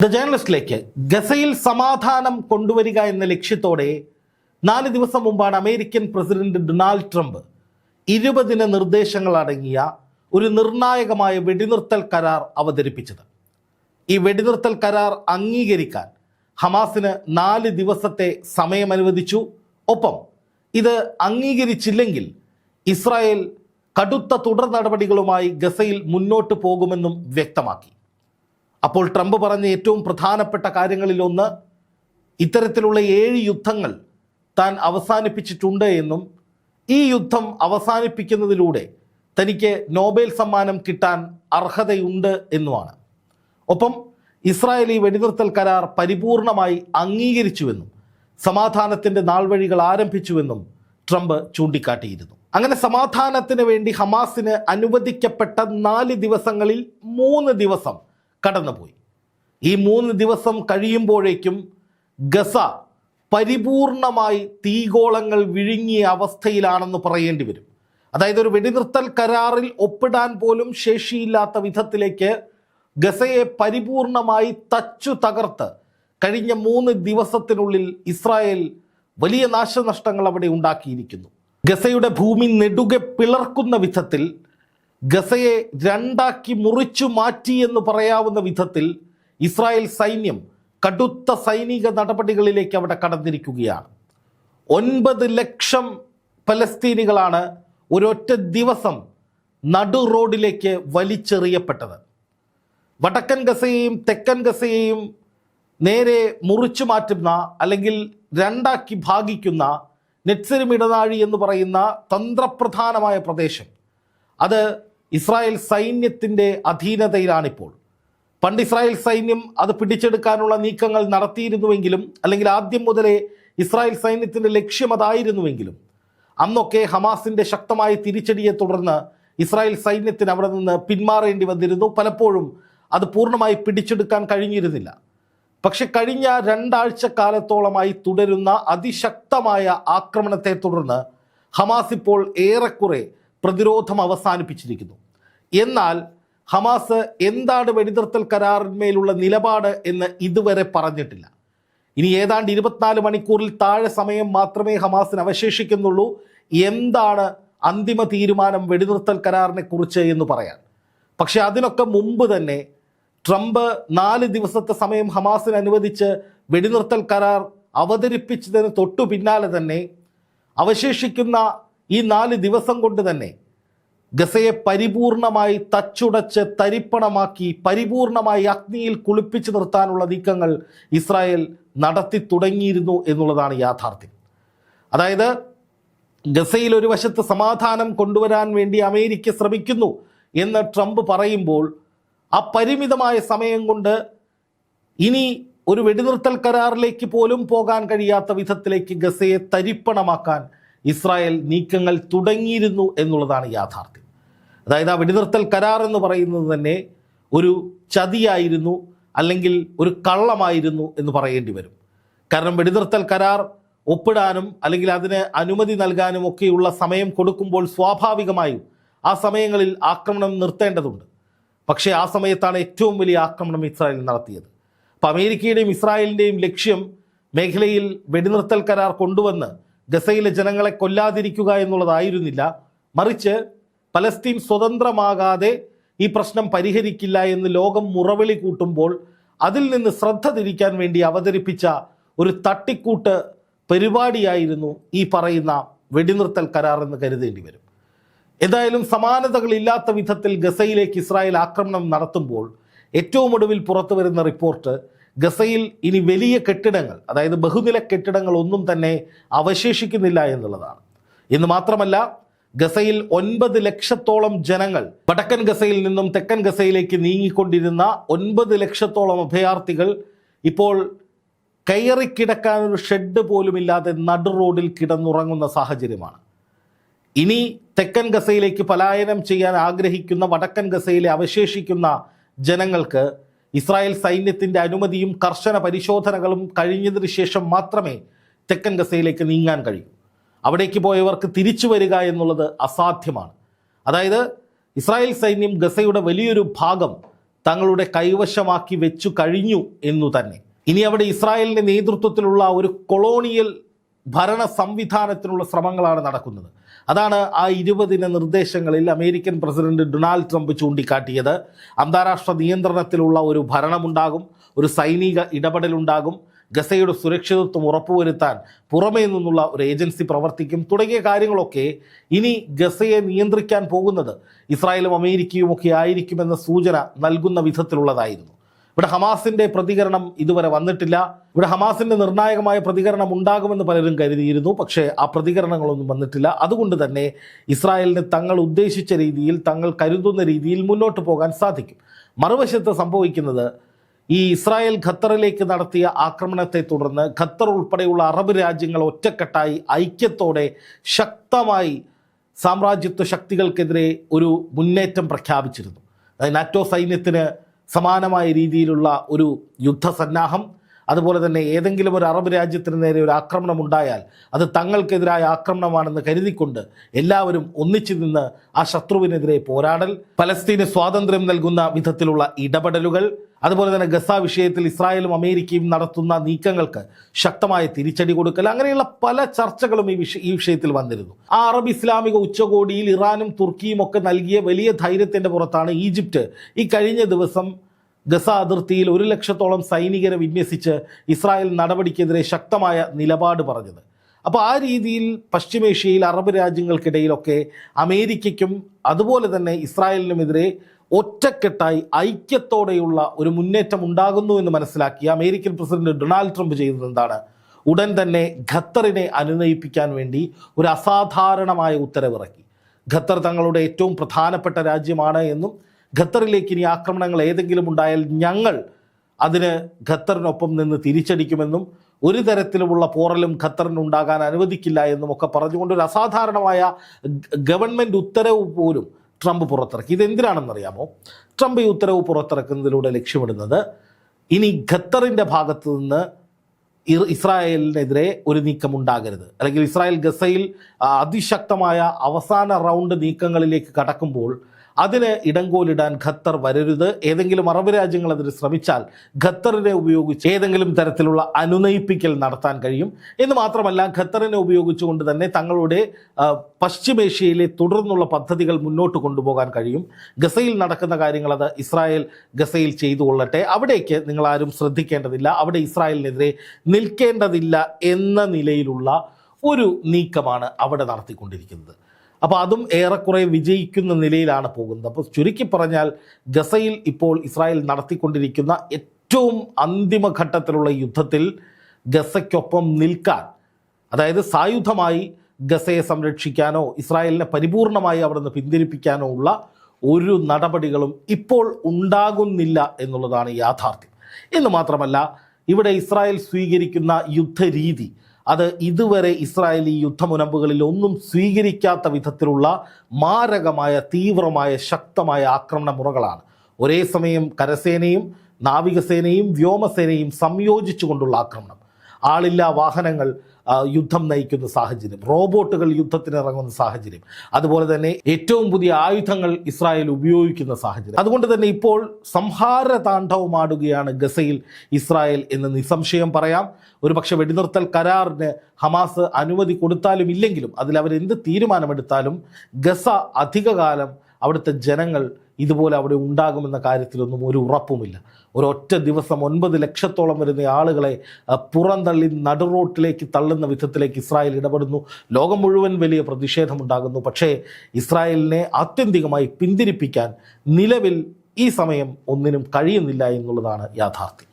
The ജേർണലിസ്റ്റിലേക്ക് ഗസയിൽ സമാധാനം കൊണ്ടുവരിക എന്ന ലക്ഷ്യത്തോടെ നാല് ദിവസം മുമ്പാണ് അമേരിക്കൻ പ്രസിഡന്റ് ഡൊണാൾഡ് ട്രംപ് ഇരുപതിന് നിർദ്ദേശങ്ങൾ അടങ്ങിയ ഒരു നിർണായകമായ വെടിനിർത്തൽ കരാർ അവതരിപ്പിച്ചത്. ഈ വെടിനിർത്തൽ കരാർ അംഗീകരിക്കാൻ ഹമാസിന് നാല് ദിവസത്തെ സമയം അനുവദിച്ചു ഒപ്പം ഇത് അംഗീകരിച്ചില്ലെങ്കിൽ ഇസ്രായേൽ കടുത്ത തുടർ നടപടികളുമായി ഗസയിൽ മുന്നോട്ട് പോകുമെന്നും വ്യക്തമാക്കി. അപ്പോൾ ട്രംപ് പറഞ്ഞ ഏറ്റവും പ്രധാനപ്പെട്ട കാര്യങ്ങളിലൊന്ന് ഇത്തരത്തിലുള്ള ഏഴ് യുദ്ധങ്ങൾ താൻ അവസാനിപ്പിച്ചിട്ടുണ്ട് എന്നും ഈ യുദ്ധം അവസാനിപ്പിക്കുന്നതിലൂടെ തനിക്ക് നോബൽ സമ്മാനം കിട്ടാൻ അർഹതയുണ്ട് എന്നുമാണ്. ഒപ്പം ഇസ്രായേലി വെടിനിർത്തൽ കരാർ പരിപൂർണമായി അംഗീകരിച്ചുവെന്നും സമാധാനത്തിന്റെ നാൾവഴികൾ ആരംഭിച്ചുവെന്നും ട്രംപ് ചൂണ്ടിക്കാട്ടിയിരുന്നു. അങ്ങനെ സമാധാനത്തിന് വേണ്ടി ഹമാസിന് അനുവദിക്കപ്പെട്ട നാല് ദിവസങ്ങളിൽ മൂന്ന് ദിവസം കടന്നുപോയി. ഈ മൂന്ന് ദിവസം കഴിയുമ്പോഴേക്കും ഗസ പരിപൂർണമായി തീഗോളങ്ങൾ വിഴുങ്ങിയ അവസ്ഥയിലാണെന്ന് പറയേണ്ടി വരും. അതായത് ഒരു വെടിനിർത്തൽ കരാറിൽ ഒപ്പിടാൻ പോലും ശേഷിയില്ലാത്ത വിധത്തിലേക്ക് ഗസയെ പരിപൂർണമായി തച്ചു തകർത്ത് കഴിഞ്ഞ മൂന്ന് ദിവസത്തിനുള്ളിൽ ഇസ്രായേൽ വലിയ നാശനഷ്ടങ്ങൾ അവിടെ ഉണ്ടാക്കിയിരിക്കുന്നു. ഗസയുടെ ഭൂമി നെടുകെ പിളർക്കുന്ന വിധത്തിൽ ഗസയെ രണ്ടാക്കി മുറിച്ചു മാറ്റി എന്ന് പറയാവുന്ന വിധത്തിൽ ഇസ്രായേൽ സൈന്യം കടുത്ത സൈനിക നടപടികളിലേക്ക് അവിടെ കടന്നിരിക്കുകയാണ്. ഒൻപത് ലക്ഷം പലസ്തീനികളാണ് ഒരൊറ്റ ദിവസം നടു റോഡിലേക്ക് വലിച്ചെറിയപ്പെട്ടത്. വടക്കൻ ഗസയെയും തെക്കൻ ഗസയെയും നേരെ മുറിച്ചു മാറ്റുന്ന അല്ലെങ്കിൽ രണ്ടാക്കി ഭാഗിക്കുന്ന നെറ്റ്സരും ഇടനാഴി എന്ന് പറയുന്ന തന്ത്രപ്രധാനമായ പ്രദേശം. അത് ഇസ്രായേൽ സൈന്യത്തിന്റെ അധീനതയിലാണിപ്പോൾ. പണ്ട് ഇസ്രായേൽ സൈന്യം അത് പിടിച്ചെടുക്കാനുള്ള നീക്കങ്ങൾ നടത്തിയിരുന്നുവെങ്കിലും അല്ലെങ്കിൽ ആദ്യം മുതലേ ഇസ്രായേൽ സൈന്യത്തിന്റെ ലക്ഷ്യം അതായിരുന്നുവെങ്കിലും അന്നൊക്കെ ഹമാസിന്റെ ശക്തമായ തിരിച്ചടിയെ തുടർന്ന് ഇസ്രായേൽ സൈന്യത്തിന് അവിടെ നിന്ന് പിന്മാറേണ്ടി വന്നിരുന്നു. പലപ്പോഴും അത് പൂർണമായി പിടിച്ചെടുക്കാൻ കഴിഞ്ഞിരുന്നില്ല. പക്ഷെ കഴിഞ്ഞ രണ്ടാഴ്ച കാലത്തോളമായി തുടരുന്ന അതിശക്തമായ ആക്രമണത്തെ തുടർന്ന് ഹമാസ് ഇപ്പോൾ ഏറെക്കുറെ പ്രതിരോധം അവസാനിപ്പിച്ചിരിക്കുന്നു. എന്നാൽ ഹമാസ് എന്താണ് വെടിനിർത്തൽ കരാറിന്മേലുള്ള നിലപാട് എന്ന് ഇതുവരെ പറഞ്ഞിട്ടില്ല. ഇനി ഏതാണ്ട് ഇരുപത്തിനാല് മണിക്കൂറിൽ താഴെ സമയം മാത്രമേ ഹമാസിന് അവശേഷിക്കുന്നുള്ളൂ. എന്താണ് അന്തിമ തീരുമാനം വെടിനിർത്തൽ കരാറിനെ കുറിച്ച് എന്ന് പറയാൻ. പക്ഷേ അതിനൊക്കെ മുമ്പ് തന്നെ ട്രംപ് നാല് ദിവസത്തെ സമയം ഹമാസിന് അനുവദിച്ച് വെടിനിർത്തൽ കരാർ അവതരിപ്പിച്ചതിന് തൊട്ടു പിന്നാലെ തന്നെ അവശേഷിക്കുന്ന ഈ നാല് ദിവസം കൊണ്ട് തന്നെ ഗസയെ പരിപൂർണമായി തച്ചുടച്ച് തരിപ്പണമാക്കി പരിപൂർണമായി അഗ്നിയിൽ കുളിപ്പിച്ചു നിർത്താനുള്ള നീക്കങ്ങൾ ഇസ്രായേൽ നടത്തി തുടങ്ങിയിരുന്നു എന്നുള്ളതാണ് യാഥാർത്ഥ്യം. അതായത് ഗസയിൽ ഒരു വശത്ത് സമാധാനം കൊണ്ടുവരാൻ വേണ്ടി അമേരിക്ക ശ്രമിക്കുന്നു എന്ന് ട്രംപ് പറയുമ്പോൾ ആ പരിമിതമായ സമയം കൊണ്ട് ഇനി ഒരു വെടിനിർത്തൽ കരാറിലേക്ക് പോലും പോകാൻ കഴിയാത്ത വിധത്തിലേക്ക് ഗസയെ തരിപ്പണമാക്കാൻ ഇസ്രായേൽ നീക്കങ്ങൾ തുടങ്ങിയിരുന്നു എന്നുള്ളതാണ് യാഥാർത്ഥ്യം. അതായത് ആ വെടിനിർത്തൽ കരാർ എന്ന് പറയുന്നത് തന്നെ ഒരു ചതിയായിരുന്നു അല്ലെങ്കിൽ ഒരു കള്ളമായിരുന്നു എന്ന് പറയേണ്ടി വരും. കാരണം വെടിനിർത്തൽ കരാർ ഒപ്പിടാനും അല്ലെങ്കിൽ അതിന് അനുമതി നൽകാനും ഒക്കെയുള്ള സമയം കൊടുക്കുമ്പോൾ സ്വാഭാവികമായും ആ സമയങ്ങളിൽ ആക്രമണം നിർത്തേണ്ടതുണ്ട്. പക്ഷേ ആ സമയത്താണ് ഏറ്റവും വലിയ ആക്രമണം ഇസ്രായേൽ നടത്തിയത്. അപ്പോൾ അമേരിക്കയുടെയും ഇസ്രായേലിന്റെയും ലക്ഷ്യം മേഖലയിൽ വെടിനിർത്തൽ കരാർ കൊണ്ടുവന്ന് ഗസയിലെ ജനങ്ങളെ കൊല്ലാതിരിക്കുക എന്നുള്ളതായിരുന്നില്ല. മറിച്ച് പലസ്തീൻ സ്വതന്ത്രമാകാതെ ഈ പ്രശ്നം പരിഹരിക്കില്ല എന്ന് ലോകം മുറവിളി കൂട്ടുമ്പോൾ അതിൽ നിന്ന് ശ്രദ്ധ തിരിക്കാൻ വേണ്ടി അവതരിപ്പിച്ച ഒരു തട്ടിക്കൂട്ട് പരിപാടിയായിരുന്നു ഈ പറയുന്ന വെടിനിർത്തൽ കരാർ എന്ന് കരുതേണ്ടി വരും. എന്തായാലും സമാനതകളില്ലാത്ത വിധത്തിൽ ഗസയിലേക്ക് ഇസ്രായേൽ ആക്രമണം നടത്തുമ്പോൾ ഏറ്റവും ഒടുവിൽ പുറത്തു വരുന്ന റിപ്പോർട്ട് ഗസയിൽ ഇനി വലിയ കെട്ടിടങ്ങൾ അതായത് ബഹുനില കെട്ടിടങ്ങൾ ഒന്നും തന്നെ അവശേഷിക്കുന്നില്ല എന്നുള്ളതാണ്. എന്ന് മാത്രമല്ല ഗസയിൽ ഒൻപത് ലക്ഷത്തോളം ജനങ്ങൾ വടക്കൻ ഗസയിൽ നിന്നും തെക്കൻ ഗസയിലേക്ക് നീങ്ങിക്കൊണ്ടിരുന്ന ഒൻപത് ലക്ഷത്തോളം അഭയാർത്ഥികൾ ഇപ്പോൾ കയറി കിടക്കാൻ ഒരു ഷെഡ് പോലുമില്ലാതെ നടു റോഡിൽ കിടന്നുറങ്ങുന്ന സാഹചര്യമാണ്. ഇനി തെക്കൻ ഗസയിലേക്ക് പലായനം ചെയ്യാൻ ആഗ്രഹിക്കുന്ന വടക്കൻ ഗസയിലെ അവശേഷിക്കുന്ന ജനങ്ങൾക്ക് ഇസ്രായേൽ സൈന്യത്തിന്റെ അനുമതിയും കർശന പരിശോധനകളും കഴിഞ്ഞതിന് ശേഷം മാത്രമേ തെക്കൻ ഗസയിലേക്ക് നീങ്ങാൻ കഴിയൂ. അവിടേക്ക് പോയവർക്ക് തിരിച്ചു വരിക എന്നുള്ളത് അസാധ്യമാണ്. അതായത് ഇസ്രായേൽ സൈന്യം ഗസയുടെ വലിയൊരു ഭാഗം തങ്ങളുടെ കൈവശമാക്കി വെച്ചു കഴിഞ്ഞു എന്നു തന്നെ. ഇനി അവിടെ ഇസ്രായേലിന്റെ നേതൃത്വത്തിലുള്ള ഒരു കൊളോണിയൽ ഭരണ സംവിധാനത്തിനുള്ള ശ്രമങ്ങളാണ് നടക്കുന്നത്. അതാണ് ആ ഇരുപതിന നിർദ്ദേശങ്ങളിൽ അമേരിക്കൻ പ്രസിഡന്റ് ഡൊണാൾഡ് ട്രംപ് ചൂണ്ടിക്കാട്ടിയത്. അന്താരാഷ്ട്ര നിയന്ത്രണത്തിലുള്ള ഒരു ഭരണമുണ്ടാകും ഒരു സൈനിക ഇടപെടലുണ്ടാകും. ഗസയുടെ സുരക്ഷിതത്വം ഉറപ്പുവരുത്താൻ പുറമേ നിന്നുള്ള ഒരു ഏജൻസി പ്രവർത്തിക്കും. തുടങ്ങിയ കാര്യങ്ങളൊക്കെ ഇനി ഗസയെ നിയന്ത്രിക്കാൻ പോകുന്നത് ഇസ്രായേലും അമേരിക്കയും ഒക്കെ ആയിരിക്കുമെന്ന സൂചന നൽകുന്ന വിധത്തിലുള്ളതായിരുന്നു. ഇവിടെ ഹമാസിന്റെ പ്രതികരണം ഇതുവരെ വന്നിട്ടില്ല. ഇവിടെ ഹമാസിന്റെ നിർണായകമായ പ്രതികരണം ഉണ്ടാകുമെന്ന് പലരും കരുതിയിരുന്നു. പക്ഷേ ആ പ്രതികരണങ്ങളൊന്നും വന്നിട്ടില്ല. അതുകൊണ്ട് തന്നെ ഇസ്രായേലിന് തങ്ങൾ ഉദ്ദേശിച്ച രീതിയിൽ തങ്ങൾ കരുതുന്ന രീതിയിൽ മുന്നോട്ട് പോകാൻ സാധിക്കും. മറുവശത്ത് സംഭവിക്കുന്നത് ഈ ഇസ്രായേൽ ഖത്തറിലേക്ക് നടത്തിയ ആക്രമണത്തെ തുടർന്ന് ഖത്തർ ഉൾപ്പെടെയുള്ള അറബ് രാജ്യങ്ങൾ ഒറ്റക്കെട്ടായി ഐക്യത്തോടെ ശക്തമായി സാമ്രാജ്യത്വ ശക്തികൾക്കെതിരെ ഒരു മുന്നേറ്റം പ്രഖ്യാപിച്ചിരുന്നു. അതായത് നാറ്റോ സൈന്യത്തിന് സമാനമായ രീതിയിലുള്ള ഒരു യുദ്ധസന്നാഹം അതുപോലെ തന്നെ ഏതെങ്കിലും ഒരു അറബ് രാജ്യത്തിന് നേരെ ഒരു ആക്രമണം ഉണ്ടായാൽ അത് തങ്ങൾക്കെതിരായ ആക്രമണമാണെന്ന് കരുതിക്കൊണ്ട് എല്ലാവരും ഒന്നിച്ചു നിന്ന് ആ ശത്രുവിനെതിരെ പോരാടൽ പലസ്തീന് സ്വാതന്ത്ര്യം നൽകുന്ന വിധത്തിലുള്ള ഇടപെടലുകൾ അതുപോലെ തന്നെ ഗസ വിഷയത്തിൽ ഇസ്രായേലും അമേരിക്കയും നടത്തുന്ന നീക്കങ്ങൾക്ക് ശക്തമായ തിരിച്ചടി കൊടുക്കൽ അങ്ങനെയുള്ള പല ചർച്ചകളും ഈ വിഷ ഈ വിഷയത്തിൽ വന്നിരുന്നു. ആ അറബ് ഇസ്ലാമിക ഉച്ചകോടിയിൽ ഇറാനും തുർക്കിയും ഒക്കെ നൽകിയ വലിയ ധൈര്യത്തിന്റെ പുറത്താണ് ഈജിപ്റ്റ് ഈ കഴിഞ്ഞ ദിവസം ഗസ അതിർത്തിയിൽ ഒരു ലക്ഷത്തോളം സൈനികരെ വിന്യസിച്ച് ഇസ്രായേൽ നടപടിക്കെതിരെ ശക്തമായ നിലപാട് പറഞ്ഞത്. അപ്പോൾ ആ രീതിയിൽ പശ്ചിമേഷ്യയിൽ അറബ് രാജ്യങ്ങൾക്കിടയിലൊക്കെ അമേരിക്കയ്ക്കും അതുപോലെ തന്നെ ഇസ്രായേലിനുമെതിരെ ഒറ്റക്കെട്ടായി ഐക്യത്തോടെയുള്ള ഒരു മുന്നേറ്റം ഉണ്ടാകുന്നു എന്ന് മനസ്സിലാക്കി അമേരിക്കൻ പ്രസിഡന്റ് ഡൊണാൾഡ് ട്രംപ് ചെയ്തത് എന്താണ്? ഉടൻ തന്നെ ഖത്തറിനെ അനുനയിപ്പിക്കാൻ വേണ്ടി ഒരു അസാധാരണമായ ഉത്തരവിറക്കി. ഖത്തർ തങ്ങളുടെ ഏറ്റവും പ്രധാനപ്പെട്ട രാജ്യമാണ് എന്നും ഖത്തറിലേക്ക് ഇനി ആക്രമണങ്ങൾ ഏതെങ്കിലും ഉണ്ടായാൽ ഞങ്ങൾ അതിന് ഖത്തറിനൊപ്പം നിന്ന് തിരിച്ചടിക്കുമെന്നും ഒരു തരത്തിലുമുള്ള പോറലും ഖത്തറിന് ഉണ്ടാകാൻ അനുവദിക്കില്ല എന്നും ഒക്കെ പറഞ്ഞുകൊണ്ട് ഒരു അസാധാരണമായ ഗവൺമെന്റ് ഉത്തരവ് പോലും ട്രംപ് പുറത്തിറക്കി. ഇതെന്തിനാണെന്നറിയാമോ? ട്രംപ് ഈ ഉത്തരവ് പുറത്തിറക്കുന്നതിലൂടെ ലക്ഷ്യമിടുന്നത് ഇനി ഖത്തറിന്റെ ഭാഗത്ത് നിന്ന് ഇസ്രായേലിനെതിരെ ഒരു നീക്കം ഉണ്ടാകരുത് അല്ലെങ്കിൽ ഇസ്രായേൽ ഗസയിൽ അതിശക്തമായ അവസാന റൗണ്ട് നീക്കങ്ങളിലേക്ക് കടക്കുമ്പോൾ അതിന് ഇടങ്കോലിടാൻ ഖത്തർ വരരുത്. ഏതെങ്കിലും അറബ് രാജ്യങ്ങൾ അതിന് ശ്രമിച്ചാൽ ഖത്തറിനെ ഉപയോഗിച്ച് ഏതെങ്കിലും തരത്തിലുള്ള അനുനയിപ്പിക്കൽ നടത്താൻ കഴിയും. എന്ന് മാത്രമല്ല ഖത്തറിനെ ഉപയോഗിച്ചുകൊണ്ട് തന്നെ തങ്ങളുടെ പശ്ചിമേഷ്യയിലെ തുടർന്നുള്ള പദ്ധതികൾ മുന്നോട്ട് കൊണ്ടുപോകാൻ കഴിയും. ഗസയിൽ നടക്കുന്ന കാര്യങ്ങൾ അത് ഇസ്രായേൽ ഗസയിൽ ചെയ്തു കൊള്ളട്ടെ. അവിടേക്ക് നിങ്ങൾ ആരും ശ്രദ്ധിക്കേണ്ടതില്ല. അവിടെ ഇസ്രായേലിനെതിരെ നിൽക്കേണ്ടതില്ല എന്ന നിലയിലുള്ള ഒരു നീക്കമാണ് അവിടെ നടത്തിക്കൊണ്ടിരിക്കുന്നത്. അപ്പോൾ അതും ഏറെക്കുറെ വിജയിക്കുന്ന നിലയിലാണ് പോകുന്നത്. അപ്പോൾ ചുരുക്കി പറഞ്ഞാൽ ഗസയിൽ ഇപ്പോൾ ഇസ്രായേൽ നടത്തിക്കൊണ്ടിരിക്കുന്ന ഏറ്റവും അന്തിമഘട്ടത്തിലുള്ള യുദ്ധത്തിൽ ഗസയ്ക്കൊപ്പം നിൽക്കാൻ അതായത് സായുധമായി ഗസയെ സംരക്ഷിക്കാനോ ഇസ്രായേലിനെ പരിപൂർണമായി അവിടെ നിന്ന് പിന്തിരിപ്പിക്കാനോ ഉള്ള ഒരു നടപടികളും ഇപ്പോൾ ഉണ്ടാകുന്നില്ല എന്നുള്ളതാണ് യാഥാർത്ഥ്യം. എന്ന് മാത്രമല്ല ഇവിടെ ഇസ്രായേൽ സ്വീകരിക്കുന്ന യുദ്ധരീതി അത് ഇതുവരെ ഇസ്രായേലി യുദ്ധമുനമ്പുകളിൽ ഒന്നും സ്വീകരിക്കാത്ത വിധത്തിലുള്ള മാരകമായ തീവ്രമായ ശക്തമായ ആക്രമണ മുറകളാണ്. ഒരേ സമയം കരസേനയും നാവികസേനയും വ്യോമസേനയും സംയോജിച്ചുകൊണ്ടുള്ള ആക്രമണം. ആളില്ലാ വാഹനങ്ങൾ യുദ്ധം നയിക്കുന്ന സാഹചര്യം റോബോട്ടുകൾ യുദ്ധത്തിന് ഇറങ്ങുന്ന സാഹചര്യം അതുപോലെ തന്നെ ഏറ്റവും പുതിയ ആയുധങ്ങൾ ഇസ്രായേൽ ഉപയോഗിക്കുന്ന സാഹചര്യം. അതുകൊണ്ട് തന്നെ ഇപ്പോൾ സംഹാര താണ്ഡവമാടുകയാണ് ഗസയിൽ ഇസ്രായേൽ എന്ന് നിസ്സംശയം പറയാം. ഒരു പക്ഷെ വെടിനിർത്തൽ കരാറിന് ഹമാസ് അനുമതി കൊടുത്താലും ഇല്ലെങ്കിലും അതിൽ അവർ എന്ത് തീരുമാനമെടുത്താലും ഗസ അധികകാലം അവിടുത്തെ ജനങ്ങൾ ഇതുപോലെ അവിടെ ഉണ്ടാകുമെന്ന കാര്യത്തിലൊന്നും ഒരു ഉറപ്പുമില്ല. ഒരൊറ്റ ദിവസം ഒൻപത് ലക്ഷത്തോളം വരുന്ന ആളുകളെ പുറന്തള്ളി നടുറോട്ടിലേക്ക് തള്ളുന്ന വിധത്തിലേക്ക് ഇസ്രായേൽ ഇടപെടുന്നു. ലോകം മുഴുവൻ വലിയ പ്രതിഷേധമുണ്ടാകുന്നു. പക്ഷേ ഇസ്രായേലിനെ ആത്യന്തികമായി പിന്തിരിപ്പിക്കാൻ നിലവിൽ ഈ സമയം ഒന്നിനും കഴിയുന്നില്ല എന്നുള്ളതാണ് യാഥാർത്ഥ്യം.